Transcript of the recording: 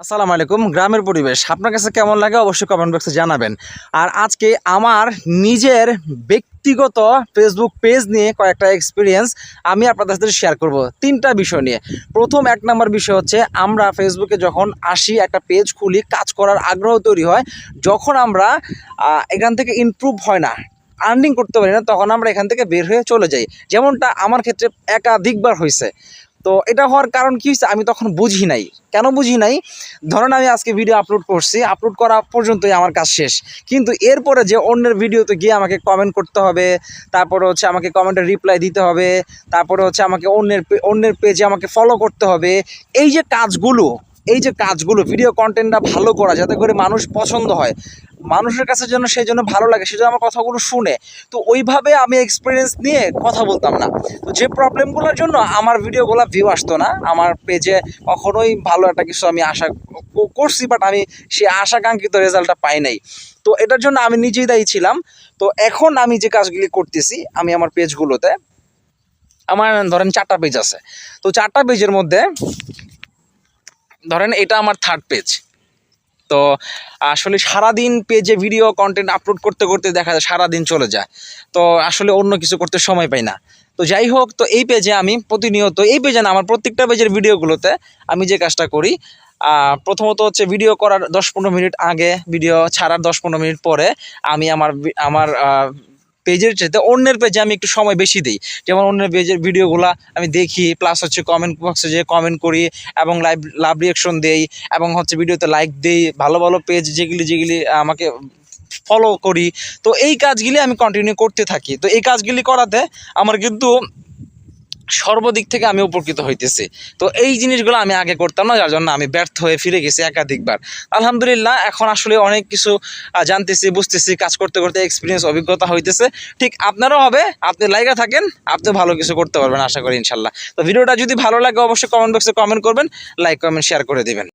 আসসালামু আলাইকুম, গ্রামের পরিবেশ। আপনার কাছে কেমন লাগে অবশ্যই কমেন্ট বক্সে জানাবেন। আর আজকে আমার নিজের ব্যক্তিগত ফেসবুক পেজ নিয়ে কয়েকটা এক্সপিরিয়েন্স আমি আপনাদের সাথে শেয়ার করব তিনটা বিষয় নিয়ে। প্রথম এক নম্বর বিষয় হচ্ছে, আমরা ফেসবুকে যখন আসি, একটা পেজ খুলি, কাজ করার আগ্রহ তৈরি হয়, যখন আমরা এখান থেকে ইমপ্রুভ হয় না আর্নিং করতে পারি না, তখন আমরা এখান থেকে বের হয়ে চলে যাই। যেমনটা আমার ক্ষেত্রে একাধিকবার হয়েছে। তো এটা হওয়ার কারণ কি হয়েছে আমি তখন বুঝি নাই। কেন বুঝি নাই? ধরেন আমি আজকে ভিডিও আপলোড করছি আপলোড করা পর্যন্তই আমার কাজ শেষ। কিন্তু এরপরে যে অন্যের ভিডিওতে গিয়ে আমাকে কমেন্ট করতে হবে, তারপরে হচ্ছে আমাকে কমেন্টের রিপ্লাই দিতে হবে, তারপরে হচ্ছে আমাকে অন্যের অন্যের পেজে আমাকে ফলো করতে হবে, এই যে কাজগুলো, এই যে কাজগুলো ভিডিও কন্টেন্টটা ভালো করা, যাতে করে মানুষ পছন্দ হয় মানুষের কাছে যেন সেই জন্য ভালো লাগে, সেজন্য আমার কথাগুলো শুনে। তো ওইভাবে আমি এক্সপিরিয়েন্স নিয়ে কথা বলতাম না। তো যে প্রবলেমগুলোর জন্য আমার ভিডিওগুলো ভিউ আসতো না, আমার পেজে কখনোই ভালো একটা কিছু আমি আশা করছি বাট আমি সেই আশাকাঙ্ক্ষিত রেজাল্টটা পাই নাই। তো এটার জন্য আমি নিজেই দায়ী ছিলাম। তো এখন আমি যে কাজগুলি করতেছি, আমি আমার পেজগুলোতে আমার ধরেন চারটা পেজ আছে। তো চারটা পেজের মধ্যে, ধরেন এটা আমার থার্ড পেজ তো আসলে সারাদিন পেজে ভিডিও কন্টেন্ট আপলোড করতে করতে দেখা যায় সারাদিন চলে যায়। তো আসলে অন্য কিছু করতে সময় পাই না। তো যাই হোক, তো এই পেজে আমি প্রতিনিয়ত, এই পেজে না, আমার প্রত্যেকটা পেজের ভিডিওগুলোতে আমি যে কাজটা করি প্রথমত হচ্ছে ভিডিও করার দশ পনেরো মিনিট আগে ভিডিও ছাড়ার দশ পনেরো মিনিট পরে আমি আমার আমার পেজের চাইতে অন্যের পেজে আমি একটু সময় বেশি দিই। যেমন অন্যের পেজের ভিডিওগুলো আমি দেখি প্লাস হচ্ছে কমেন্ট বক্সে যে কমেন্ট করি এবং লাইভ লাভ রিয়াকশন দেই এবং হচ্ছে ভিডিওতে লাইক দিই, ভালো ভালো পেজ যেগুলি যেগুলি আমাকে ফলো করি। তো এই কাজগুলি আমি কন্টিনিউ করতে থাকি। তো এই কাজগুলি করাতে আমার কিন্তু সর্বদিক থেকে আমি উপকৃত হইতেছি। তো এই জিনিসগুলো আমি আগে করতাম না, যার জন্য আমি ব্যর্থ হয়ে ফিরে গেছি একাধিকবার। আলহামদুলিল্লাহ, এখন আসলে অনেক কিছু জানতেছি, বুঝতেছি, কাজ করতে করতে এক্সপিরিয়েন্স অভিজ্ঞতা হইতেছে। ঠিক আপনারও হবে, আপনি লাইগা থাকেন আপনি ভালো কিছু করতে পারবেন, আশা করি ইনশাল্লাহ। তো ভিডিওটা যদি ভালো লাগে, অবশ্যই কমেন্ট বক্সে কমেন্ট করবেন লাইক কমেন্ট শেয়ার করে দিবেন।